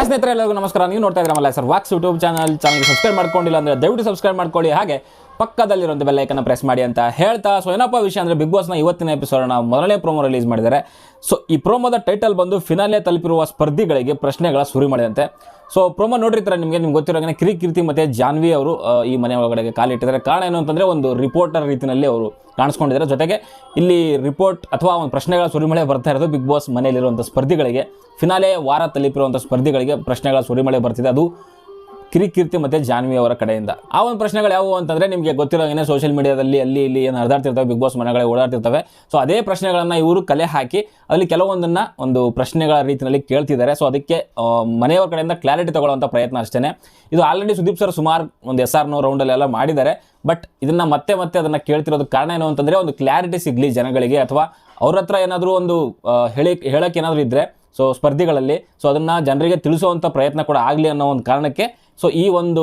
ಆ ಸ್ನೇಹಿತರೆ, ಎಲ್ಲರಿಗೂ ನಮಸ್ಕಾರ. ನೀವು ನೋಡ್ತಾ ಇದ್ರಲ್ಲ ಸರ್ ವಾಕ್ಸ್ ಯೂಟ್ಯೂಬ್ ಚಾನಲ್. ಚಾನಲ್ಗೆ ಸಬ್ಸ್ಕ್ರೈಬ್ ಮಾಡ್ಕೊಂಡಿಲ್ಲ ಅಂದರೆ ದಯವಿಟ್ಟು ಸಬ್ಸ್ಕ್ರೈಬ್ ಮಾಡ್ಕೊಳ್ಳಿ. ಹಾಗೆ ಪಕ್ಕದಲ್ಲಿರುವಂಥ ಬೆಲ್ಲೈಕನ್ನು ಪ್ರೆಸ್ ಮಾಡಿ ಅಂತ ಹೇಳ್ತಾ ಸೊ ಏನಪ್ಪ ವಿಷಯ ಅಂದರೆ ಬಿಗ್ ಬಾಸ್ನ ಇವತ್ತಿನ ಎಪಿಸೋಡ್ನ ಮೊದಲನೇ ಪ್ರೋಮೋ ರಿಲೀಸ್ ಮಾಡಿದ್ದಾರೆ. ಸೊ ಈ ಪ್ರೋಮೋದ ಟೈಟಲ್ ಬಂದು ಫಿನಾಲೆ ತಲುಪಿರುವ ಸ್ಪರ್ಧಿಗಳಿಗೆ ಪ್ರಶ್ನೆಗಳ ಸುರಿ ಮಾಡಿದಂತೆ. ಸೊ ಪ್ರೋಮೋ ನೋಡಿರ್ತಾರೆ ನಿಮಗೆ, ನಿಮ್ಗೆ ಗೊತ್ತಿರೋ ಹಾಗೆ ಕಿರಿ ಕೀರ್ತಿ ಮತ್ತು ಜಾನ್ವಿ ಅವರು ಈ ಮನೆ ಒಳಗಡೆಗೆ ಕಾಲಿಟ್ಟಿದ್ದಾರೆ ಕಾರಣ ಏನು ಅಂತಂದರೆ ಒಂದು ರಿಪೋರ್ಟರ್ ರೀತಿಯಲ್ಲಿ ಅವರು ಕಾಣಿಸ್ಕೊಂಡಿದ್ದಾರೆ. ಜೊತೆಗೆ ಇಲ್ಲಿ ರಿಪೋರ್ಟ್ ಅಥವಾ ಒಂದು ಪ್ರಶ್ನೆಗಳ ಸುರಿಮಳೆ ಬರ್ತಾ ಇರೋದು ಬಿಗ್ ಬಾಸ್ ಮನೆಯಲ್ಲಿರುವಂಥ ಸ್ಪರ್ಧಿಗಳಿಗೆ ಫಿನಾಲೆ ವಾರ ತಲುಪಿರುವಂಥ ಸ್ಪರ್ಧಿಗಳಿಗೆ ಪ್ರಶ್ನೆಗಳ ಸುರಿಮಳೆ ಬರ್ತಿದೆ. ಅದು ಕಿರಿಕೀರ್ತಿ ಮತ್ತು ಜಾನ್ವಿ ಅವರ ಕಡೆಯಿಂದ. ಆ ಒಂದು ಪ್ರಶ್ನೆಗಳು ಯಾವುವು ಅಂತಂದರೆ ನಿಮಗೆ ಗೊತ್ತಿರೋ ಏನೇ ಸೋಷಿಯಲ್ ಮೀಡಿಯಾದಲ್ಲಿ ಅಲ್ಲಿ ಇಲ್ಲಿ ಏನು ಹರಿದಾಡ್ತಿರ್ತವೆ ಬಿಗ್ ಬಾಸ್ ಮನೆಗಳೇ ಓಡಾಡ್ತಿರ್ತವೆ. ಸೊ ಅದೇ ಪ್ರಶ್ನೆಗಳನ್ನು ಇವರು ಕಲೆ ಹಾಕಿ ಅಲ್ಲಿ ಕೆಲವೊಂದನ್ನು ಒಂದು ಪ್ರಶ್ನೆಗಳ ರೀತಿಯಲ್ಲಿ ಕೇಳ್ತಿದ್ದಾರೆ. ಸೊ ಅದಕ್ಕೆ ಮನೆಯವರ ಕಡೆಯಿಂದ ಕ್ಲಾರಿಟಿ ತಗೊಳ್ಳುವಂಥ ಪ್ರಯತ್ನ ಅಷ್ಟೇ ಇದು ಆಲ್ರೆಡಿ ಸುದೀಪ್ ಸರ್ ಸುಮಾರು ಒಂದು ಎಸ್ ಆರ್ ನೋ ರೌಂಡಲ್ಲೆಲ್ಲ ಮಾಡಿದ್ದಾರೆ. ಬಟ್ ಇದನ್ನು ಮತ್ತೆ ಮತ್ತೆ ಅದನ್ನು ಕೇಳ್ತಿರೋದಕ್ಕೆ ಕಾರಣ ಏನು ಅಂತಂದರೆ ಒಂದು ಕ್ಲಾರಿಟಿ ಸಿಗಲಿ ಜನಗಳಿಗೆ ಅಥವಾ ಅವ್ರ ಹತ್ರ ಏನಾದರೂ ಒಂದು ಹೇಳಿ ಹೇಳಕ್ಕೆ ಏನಾದರೂ ಇದ್ದರೆ ಸೊ ಸ್ಪರ್ಧಿಗಳಲ್ಲಿ ಸೊ ಅದನ್ನು ಜನರಿಗೆ ತಿಳಿಸುವಂಥ ಪ್ರಯತ್ನ ಕೂಡ ಆಗಲಿ ಅನ್ನೋ ಒಂದು ಕಾರಣಕ್ಕೆ ಸೊ ಈ ಒಂದು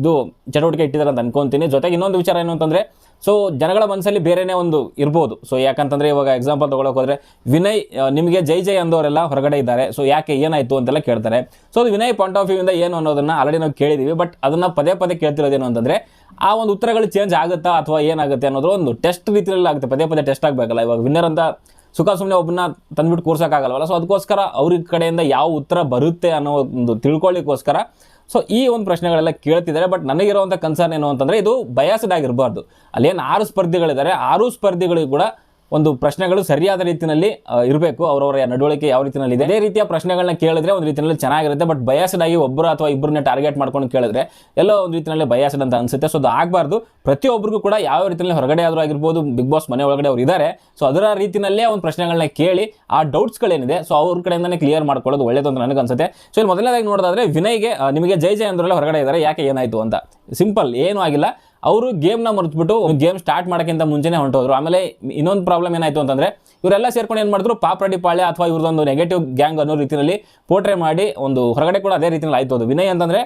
ಇದು ಚಟುವಟಿಕೆ ಇಟ್ಟಿದ್ದಾರೆ ಅಂತ ಅನ್ಕೊಂತೀನಿ. ಜೊತೆಗೆ ಇನ್ನೊಂದು ವಿಚಾರ ಏನು ಅಂತಂದರೆ ಸೊ ಜನಗಳ ಮನಸ್ಸಲ್ಲಿ ಬೇರೆನೇ ಒಂದು ಇರ್ಬೋದು. ಸೊ ಯಾಕಂತಂದರೆ ಇವಾಗ ಎಕ್ಸಾಂಪಲ್ ತೊಗೊಳಕ್ಕೆ ಹೋದರೆ, ವಿನಯ್ ನಿಮಗೆ ಜೈ ಜೈ ಅಂದವರೆಲ್ಲ ಹೊರಗಡೆ ಇದ್ದಾರೆ. ಸೊ ಯಾಕೆ ಏನಾಯಿತು ಅಂತೆಲ್ಲ ಕೇಳ್ತಾರೆ. ಸೊ ಅದು ವಿನಯ್ ಪಾಯಿಂಟ್ ಆಫ್ ಇಂದ ಏನು ಅನ್ನೋದನ್ನು ಆಲ್ರೆಡಿ ನಾವು ಕೇಳಿದ್ದೀವಿ ಬಟ್ ಅದನ್ನು ಪದೇ ಪದೇ ಕೇಳ್ತಿರೋದೇನು ಅಂತಂದರೆ, ಆ ಒಂದು ಉತ್ತರಗಳು ಚೇಂಜ್ ಆಗುತ್ತಾ ಅಥವಾ ಏನಾಗುತ್ತೆ ಅನ್ನೋದು ಒಂದು ಟೆಸ್ಟ್ ರೀತಿಯಲ್ಲಿ ಆಗುತ್ತೆ. ಪದೇ ಪದೇ ಟೆಸ್ಟ್ ಆಗಬೇಕಲ್ಲ. ಇವಾಗ ವಿನ್ನರ್ ಅಂತ ಸುಖ ಸುಮ್ಮನೆ ಒಬ್ಬನ ತಂದ್ಬಿಟ್ಟು ಕೂರ್ಸೋಕ್ಕಾಗಲ್ಲವಲ್ಲ ಸೊ ಅದಕ್ಕೋಸ್ಕರ ಅವ್ರ ಕಡೆಯಿಂದ ಯಾವ ಉತ್ತರ ಬರುತ್ತೆ ಅನ್ನೋ ಒಂದು ತಿಳ್ಕೊಳ್ಳಿಕ್ಕೋಸ್ಕರ ಸೊ ಈ ಒಂದು ಪ್ರಶ್ನೆಗಳೆಲ್ಲ ಕೇಳ್ತಿದ್ದಾರೆ ಬಟ್ ನನಗಿರುವಂಥ ಕನ್ಸರ್ನ್ ಏನು ಅಂತಂದರೆ, ಇದು ಬಯಾಸಡ್ ಆಗಿರಬಾರ್ದು ಅಲ್ಲೇನು ಆರು ಸ್ಪರ್ಧಿಗಳಿದ್ದಾರೆ ಆರು ಸ್ಪರ್ಧಿಗಳಿಗೂ ಕೂಡ ಒಂದು ಪ್ರಶ್ನೆಗಳು ಸರಿಯಾದ ರೀತಿಯಲ್ಲಿ ಇರಬೇಕು. ಅವರವರ ನಡವಳಿಕೆ ಯಾವ ರೀತಿಯಲ್ಲಿ ಇದೆ. ಅದೇ ರೀತಿಯ ಪ್ರಶ್ನೆಗಳನ್ನ ಕೇಳಿದ್ರೆ ಒಂದು ರೀತಿಯಲ್ಲಿ ಚೆನ್ನಾಗಿರುತ್ತೆ. ಬಟ್ ಬಯಾಸ್ಡ್ ಆಗಿ ಒಬ್ಬರು ಅಥವಾ ಇಬ್ಬರನ್ನ ಟಾರ್ಗೆಟ್ ಮಾಡ್ಕೊಂಡು ಕೇಳಿದ್ರೆ ಎಲ್ಲೋ ಒಂದು ರೀತಿಯಲ್ಲಿ ಬಯಾಸ್ಡ್ ಅಂತ ಅನಿಸುತ್ತೆ. ಸೊ ಅದು ಆಗಬಾರ್ದು. ಪ್ರತಿಯೊಬ್ಬರಿಗೂ ಕೂಡ ಯಾವ ರೀತಿಯಲ್ಲಿ ಹೊರಗಡೆ ಆದರೂ ಆಗಿರ್ಬೋದು ಬಿಗ್ ಬಾಸ್ ಮನೆ ಒಳಗಡೆ ಅವ್ರು ಇದ್ದಾರೆ ಸೊ ಅದರ ರೀತಿಯಲ್ಲೇ ಒಂದು ಪ್ರಶ್ನೆಗಳನ್ನ ಕೇಳಿ ಆ ಡೌಟ್ಸ್ಗಳೇನಿದೆ ಸೊ ಅವ್ರ ಕಡೆಯಿಂದನೇ ಕ್ಲಿಯರ್ ಮಾಡ್ಕೊಳ್ಳೋದು ಒಳ್ಳೇದು ಅಂತ ನನಗೆ ಅನ್ಸುತ್ತೆ ಸೊ ಇಲ್ಲಿ ಮೊದಲನೇದಾಗಿ ನೋಡೋದಾದ್ರೆ ವಿನಯ್ಗೆ ನಿಮಗೆ ಜೈ ಜಯ ಅಂದ್ರಲ್ಲ ಹೊರಗಡೆ ಇದ್ದಾರೆ ಯಾಕೆ ಏನಾಯಿತು ಅಂತ. ಸಿಂಪಲ್, ಏನೂ ಆಗಿಲ್ಲ. ಅವರು ಗೇಮ್ನ ಮರೆತುಬಿಟ್ಟು ಗೇಮ್ ಸ್ಟಾರ್ಟ್ ಮಾಡೋಕ್ಕಿಂತ ಮುಂಚೆನೇ ಹೊಂಟೋದ್ರು. ಆಮೇಲೆ ಇನ್ನೊಂದು ಪ್ರಾಬ್ಲಮ್ ಏನಾಯಿತು ಅಂತಂದರೆ, ಇವರೆಲ್ಲ ಸೇರ್ಕೊಂಡು ಏನು ಮಾಡಿದ್ರು, ಪಾಪ್ರಡಿ ಪಾಳ್ಯ ಅಥವಾ ಇವ್ರದ್ದೊಂದು ನೆಗೆಟಿವ್ ಗ್ಯಾಂಗ್ ಅನ್ನೋ ರೀತಿಯಲ್ಲಿ ಪೋಟ್ರೆ ಮಾಡಿ ಒಂದು ಹೊರಗಡೆ ಕೂಡ ಅದೇ ರೀತಿಯಲ್ಲಿ ಆಯ್ತು ಅದು. ವಿನಯ್ ಅಂತಂದರೆ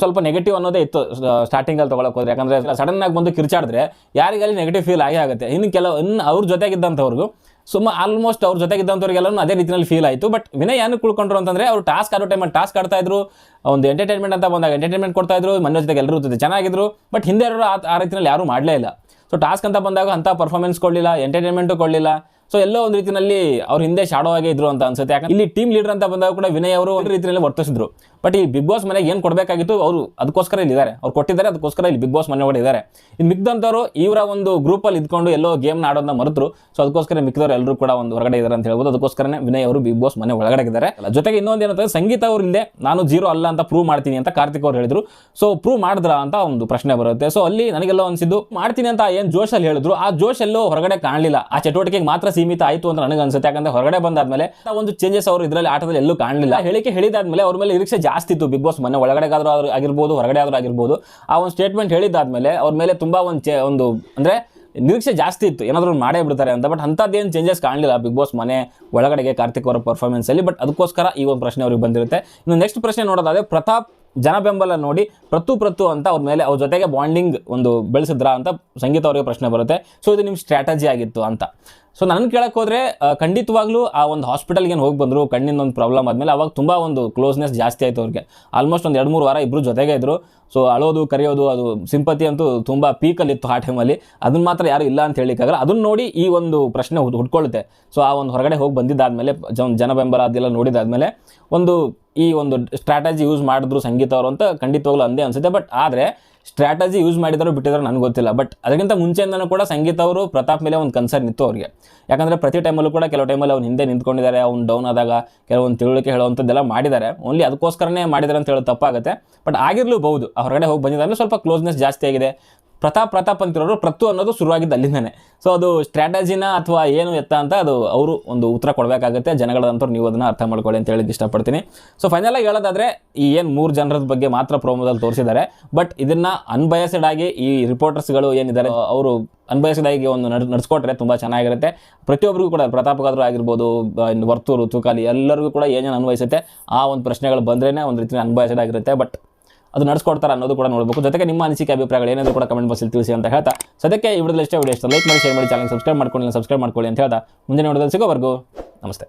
ಸ್ವಲ್ಪ ನೆಗೆಟಿವ್ ಅನ್ನೋದೇ ಇತ್ತು ಸ್ಟಾರ್ಟಿಂಗಲ್ಲಿ ತೊಗೊಳಕ್ಕೆ ಹೋದ್ರೆ. ಯಾಕಂದರೆ ಸಡನ್ನಾಗಿ ಬಂದು ಕಿರ್ಚಾಡಿದ್ರೆ ಯಾರಿಗಲ್ಲಿ ನೆಗೆಟಿವ್ ಫೀಲ್ ಆಗೇ ಆಗುತ್ತೆ. ಇನ್ನು ಕೆಲವು, ಇನ್ನು ಅವ್ರ ಜೊತೆಗಿದ್ದಂಥವ್ರಿಗೂ ಸುಮ್ಮ ಆಲ್ಮೋಸ್ಟ್ ಅವ್ರ ಜೊತೆಗಿದ್ದಂಥವ್ರಿಗೆಲ್ಲನೂ ಅದೇ ರೀತಿಯಲ್ಲಿ ಫೀಲ್ ಆಯಿತು. ಬಟ್ ವಿನಯ್ ಏನು ಕುಳ್ಕೊಂಡ್ರು ಅಂತಂದರೆ ಅವ್ರು ಟಾಸ್ಕ್ ಆಡೋ ಟೈಮಲ್ಲಿ ಟಾಸ್ಕ್ ಆಡ್ತಾ ಇದ್ರು. ಒಂದು ಎಂಟರ್ಟೈನ್ಮೆಂಟ್ ಅಂತ ಬಂದಾಗ ಎಂಟರ್ಟೈನ್ಮೆಂಟ್ ಕೊಡ್ತಾ ಇದ್ರು. ಮನೆ ಜೊತೆಗೆ ಎಲ್ಲರೂ ಜೊತೆ ಚೆನ್ನಾಗಿದ್ರು. ಬಟ್ ಹಿಂದೆ ಅವರು ಆ- ರೀತಿಯಲ್ಲಿ ಯಾರೂ ಮಾಡಲೇ ಇಲ್ಲ. ಸೊ ಟಾಸ್ಕ್ ಅಂತ ಬಂದಾಗ ಅಂಥ ಪರ್ಫಾರ್ಮೆನ್ಸ್ ಕೊಡಲಿಲ್ಲ ಎಂಟರ್ಟೈನ್ಮೆಂಟು ಕೊಡಲಿಲ್ಲ. ಸೊ ಎಲ್ಲೋ ಒಂದು ರೀತಿಯಲ್ಲಿ ಅವ್ರ ಹಿಂದೆ ಶಾಡೋ ಆಗೇ ಇದ್ರು ಅಂತ ಅನ್ಸುತ್ತೆ. ಯಾಕಂದ್ರೆ ಇಲ್ಲಿ ಟೀಮ್ ಲೀಡರ್ ಅಂತ ಬಂದಾಗ ಕೂಡ ವಿನಯ್ ಅವರು ಒಂದು ರೀತಿಯಲ್ಲಿ ವರ್ತಿಸಿದ್ರು. ಬಟ್ ಈ ಬಿಗ್ ಬಾಸ್ ಮನೆಗೆ ಏನು ಕೊಡಬೇಕಾಗಿತ್ತು, ಅವರು ಅದಕ್ಕೋಸ್ಕರ ಇಲ್ಲಿ ಇದ್ದಾರೆ. ಅವ್ರು ಕೊಟ್ಟಿದ್ದಾರೆ, ಅದಕ್ಕೋಸ್ಕರ ಇಲ್ಲಿ ಬಿಗ್ ಬಾಸ್ ಮನೆ ಒಳಗಡೆ ಇದ್ದಾರೆ. ಇನ್ನು ಮಿಕ್ದಂಥವ್ರು ಇವರ ಒಂದು ಗ್ರೂಪಲ್ಲಿ ಇದ್ಕೊಂಡು ಎಲ್ಲೋ ಗೇಮ್ನ ಆಡೋದನ್ನ ಮರೆತರು. ಸೊ ಅದಕ್ಕೋಸ್ಕರ ಮಿಕ್ಕಿದವರು ಎಲ್ಲರೂ ಕೂಡ ಒಂದು ಹೊರಗಡೆ ಇದ್ದಾರೆ ಅಂತ ಹೇಳ್ಬೋದು. ಅದಕ್ಕೋಸ್ಕರನೇ ವಿನಯ್ ಅವರು, ಬಿಗ್ ಬಾಸ್ ಮನೆ ಒಳಗಡೆ ಇದ್ದಾರೆ. ಜೊತೆಗೆ ಇನ್ನೊಂದು ಏನಂತಂದ್ರೆ ಸಂಗೀತ ಅವರು ನಾನು ಜೀರೋ ಅಲ್ಲ ಅಂತ ಪ್ರೂವ್ ಮಾಡ್ತೀನಿ ಅಂತ ಕಾರ್ತಿಕ್ ಅವ್ರು ಹೇಳಿದ್ರು. ಸೊ ಪ್ರೂವ್ ಮಾಡಿದ್ರ ಅಂತ ಒಂದು ಪ್ರಶ್ನೆ ಬರುತ್ತೆ. ಸೊ ಅಲ್ಲಿ ನನಗೆಲ್ಲ ಅನ್ಸಿದ್ದು, ಮಾಡ್ತೀನಿ ಅಂತ ಏನು ಜೋಶಲ್ಲಿ ಹೇಳಿದ್ರು, ಆ ಜೋಶ್ ಎಲ್ಲೋ ಹೊರಗಡೆ ಕಾಣಲಿಲ್ಲ. ಆ ಚಟುವಟಿಕೆಗೆ ಮಾತ್ರ ಸೀಮಿತ ಆಯಿತು ಅಂತ ನನಗೆ ಅನ್ಸುತ್ತೆ ಯಾಕಂದ್ರೆ ಹೊರಗಡೆ ಬಂದಾದ್ಮೇಲೆ ಒಂದು ಚೇಂಜಸ್ ಅವರು ಇದರಲ್ಲಿ ಆಟದಲ್ಲಿ ಎಲ್ಲೂ ಕಾಣಲಿಲ್ಲ. ಹೇಳಿಕೆ ಹೇಳಿದಾದ್ಮೇಲೆ ಅವ್ರ ಮೇಲೆ ನಿರೀಕ್ಷೆ ಜಾಸ್ತಿ ಇತ್ತು. ಬಿಗ್ ಬಾಸ್ ಮನೆ ಒಳಗಡೆಗಾದ್ರೂ ಆಗಿರ್ಬೋದು, ಹೊರಗಡೆ ಆದ್ರೂ ಆಗಿರ್ಬೋದು. ಆ ಒಂದು ಸ್ಟೇಟ್ಮೆಂಟ್ ಹೇಳಿದಾದ್ಮೇಲೆ ಅವ್ರ ಮೇಲೆ ತುಂಬಾ ಒಂದು ಒಂದು, ಅಂದ್ರೆ ನಿರೀಕ್ಷೆ ಜಾಸ್ತಿ ಇತ್ತು. ಏನಾದರೂ ಮಾಡೇ ಬಿಡ್ತಾರೆ ಅಂತ. ಬಟ್ ಅಂಥದ್ದೇನು ಚೇಂಜಸ್ ಕಾಣಲಿಲ್ಲ ಬಿಗ್ ಬಾಸ್ ಮನೆ ಒಳಗಡೆಗೆ ಕಾರ್ತಿಕ್ ಅವರ ಪರ್ಫಾರ್ಮೆನ್ಸಲ್ಲಿ ಬಟ್ ಅದಕ್ಕೋಸ್ಕರ ಈ ಒಂದು ಪ್ರಶ್ನೆ ಅವ್ರಿಗೆ ಬಂದಿರುತ್ತೆ. ಇನ್ನು ನೆಕ್ಸ್ಟ್ ಪ್ರಶ್ನೆ ನೋಡೋದಾದ್ರೆ ಪ್ರತಾಪ್ ಜನ ಬೆಂಬಲ ನೋಡಿ ಪ್ರತು ಪ್ರತು ಅಂತ ಅವ್ರ ಮೇಲೆ ಅವ್ರ ಜೊತೆಗೆ ಬಾಂಡಿಂಗ್ ಒಂದು ಬೆಳೆಸಿದ್ರಾ ಅಂತ ಸಂಗೀತ ಅವರಿಗೆ ಪ್ರಶ್ನೆ ಬರುತ್ತೆ. ಸೊ ಇದು ನಿಮ್ಮ ಸ್ಟ್ರಾಟಜಿ ಆಗಿತ್ತು ಅಂತ. ಸೊ ನಾನು ಕೇಳಕ್ಕೆ ಹೋದರೆ ಖಂಡಿತವಾಗ್ಲೂ ಆ ಒಂದು ಹಾಸ್ಪಿಟಲ್ಗೆ ಏನು ಹೋಗಿ ಬಂದರು ಕಣ್ಣಿನ ಒಂದು ಪ್ರಾಬ್ಲಮ್ ಆದಮೇಲೆ ಅವಾಗ ತುಂಬ ಒಂದು ಕ್ಲೋಸ್ನೆಸ್ ಜಾಸ್ತಿ ಆಯಿತು ಅವ್ರಿಗೆ. ಆಲ್ಮೋಸ್ಟ್ ಒಂದು ಎರಡು ಮೂರು ವಾರ ಇಬ್ಬರು ಜೊತೆಗೆ ಇದ್ದರು ಸೊ ಅಳೋದು, ಕರೆಯೋದು, ಅದು ಸಿಂಪತಿ ಅಂತೂ ತುಂಬ ಪೀಕಲ್ಲಿತ್ತು ಆ ಟೈಮಲ್ಲಿ ಅದನ್ನ ಮಾತ್ರ ಯಾರು ಇಲ್ಲ ಅಂತ ಹೇಳಿಕ್ಕಾಗಲ್ಲ ಅದನ್ನ ನೋಡಿ ಈ ಒಂದು ಪ್ರಶ್ನೆ ಹುಡ್ ಹುಡ್ಕೊಳ್ಳುತ್ತೆ ಸೊ ಆ ಒಂದು ಹೊರಗಡೆ ಹೋಗಿ ಬಂದಿದ್ದಾದಮೇಲೆ ಜನ ಬೆಂಬಲ ಅದೆಲ್ಲ ನೋಡಿದಾದ್ಮೇಲೆ, ಒಂದು ಈ ಒಂದು ಸ್ಟ್ರಾಟಜಿ ಯೂಸ್ ಮಾಡಿದ್ರು ಸಂಗೀತ ಅವರು ಅಂತ ಖಂಡಿತವಾಗ್ಲೂ ಅಂದೇ ಅನ್ಸುತ್ತೆ. ಬಟ್ ಆದರೆ ಸ್ಟ್ರಾಟಜಿ ಯೂಸ್ ಮಾಡಿದಾರೋ ಬಿಟ್ಟಿದಾರೋ ನನಗೆ ಗೊತ್ತಿಲ್ಲ. ಬಟ್ ಅದಕ್ಕಿಂತ ಮುಂಚೆಯಿಂದನೂ ಕೂಡ ಸಂಗೀತ ಅವರು ಪ್ರತಾಪ್ ಮೇಲೆ ಒಂದು ಕನ್ಸರ್ನ್ ಇತ್ತು ಅವ್ರಿಗೆ. ಯಾಕಂದರೆ ಪ್ರತಿ ಟೈಮಲ್ಲೂ ಕೂಡ ಕೆಲವು ಟೈಮಲ್ಲಿ ಅವ್ನು ಹಿಂದೆ ನಿಂತ್ಕೊಂಡಿದ್ದಾರೆ, ಅವ್ನು ಡೌನ್ ಆದಾಗ ಕೆಲವೊಂದು ತಿಳುವಳಿಕೆ ಹೇಳುವಂಥದ್ದೆಲ್ಲ ಮಾಡಿದ್ದಾರೆ. ಓನ್ಲಿ ಅದಕ್ಕೋಸ್ಕರನೇ ಮಾಡಿದ್ದಾರೆ ಅಂತ ಹೇಳೋದು ತಪ್ಪಾಗುತ್ತೆ. ಬಟ್ ಆಗಿರಲೂಬಹುದು ಬಹುದು ಹೊರಗಡೆ ಹೋಗಿ ಬಂದಿದ್ದಾರೆ ಸ್ವಲ್ಪ ಕ್ಲೋಸ್ನೆಸ್ ಜಾಸ್ತಿ ಆಗಿದೆ. ಪ್ರತಾಪ್ ಪ್ರತಾಪ್ ಅಂತಿರೋರು ಪ್ರತು ಅನ್ನೋದು ಶುರುವಾಗಿದ್ದು ಅಲ್ಲಿಂದನೇ. ಸೊ ಅದು ಸ್ಟ್ರಾಟಜಿನ ಅಥವಾ ಏನು ಎತ್ತ ಅಂತ ಅದು ಅವರು ಒಂದು ಉತ್ತರ ಕೊಡಬೇಕಾಗುತ್ತೆ. ಜನಗಳಂತವ್ರು ನೀವು ಅದನ್ನು ಅರ್ಥ ಮಾಡ್ಕೊಳ್ಳಿ ಅಂತ ಹೇಳಿದ್ದು ಇಷ್ಟಪಡ್ತೀನಿ. ಸೊ ಫೈನಲಾಗಿ ಹೇಳೋದಾದ್ರೆ, ಈ ಏನು ಮೂರು ಜನರ ಬಗ್ಗೆ ಮಾತ್ರ ಪ್ರೋಮೋದಲ್ಲಿ ತೋರಿಸಿದ್ದಾರೆ. ಬಟ್ ಇದನ್ನ ಅನ್ಬಯಸ್ಡ್ ಆಗಿ ಈ ರಿಪೋರ್ಟರ್ಸ್ಗಳು ಏನಿದ್ದಾರೆ, ಅವರು ಅನ್ಬಯಸ್ಡ್ ಆಗಿ ಒಂದು ನಡ್, ನಡ್ಸ್ಕೊಟ್ರೆ ತುಂಬ ಚೆನ್ನಾಗಿರುತ್ತೆ. ಪ್ರತಿಯೊಬ್ಬರಿಗೂ ಕೂಡ, ಪ್ರತಾಪ್ಗಾದ್ರೂ ಆಗಿರ್ಬೋದು ಇನ್ನು ವರ್ತೂರು, ತೂಕಾಲಿ ಎಲ್ಲರಿಗೂ ಕೂಡ ಏನೇನು ಅನ್ವಯಿಸುತ್ತೆ, ಆ ಒಂದು ಪ್ರಶ್ನೆಗಳು ಬಂದ್ರೇ ಒಂದು ರೀತಿ ಅನ್ಬಯಸ್ಡ್ ಆಗಿರುತ್ತೆ. ಬಟ್ ಅದು ನಡೆಸ್ಕೊಡ್ತಾರೆ ಅನ್ನೋದು ಕೂಡ ನೋಡಬೇಕು. ಜೊತೆಗೆ ನಿಮ್ಮ ಅನಿಸಿಕೆ, ಅಭಿಪ್ರಾಯಗಳು ಏನಾದರೂ ಕೂಡ ಕಮೆಂಟ್ ಬಾಕ್ಸಲ್ಲಿ ತಿಳಿಸಿ ಅಂತ ಹೇಳ್ತಾ, ಸದ್ಯಕ್ಕೆ ಈ ವಿಡಿಯೋದಲ್ಲಿ ಇಷ್ಟ ವಿಡಿಯೋ ಇಷ್ಟ ಲೈಕ್ ಮಾಡಿ ಶೇರ್ ಮಾಡಿ ಚಾನಲ್ ಸಬ್ಸ್ಕ್ರೈಬ್ ಮಾಡ್ಕೊಳ್ಳಿ ಮಾಡ್ಕೊಳ್ಳಿ ಅಂತ ಹೇಳ್ತಾ, ಮುಂದಿನ ವಿಡಿಯೋದಲ್ಲಿ ಸಿಗೋವರೆಗೂ ನಮಸ್ತೆ.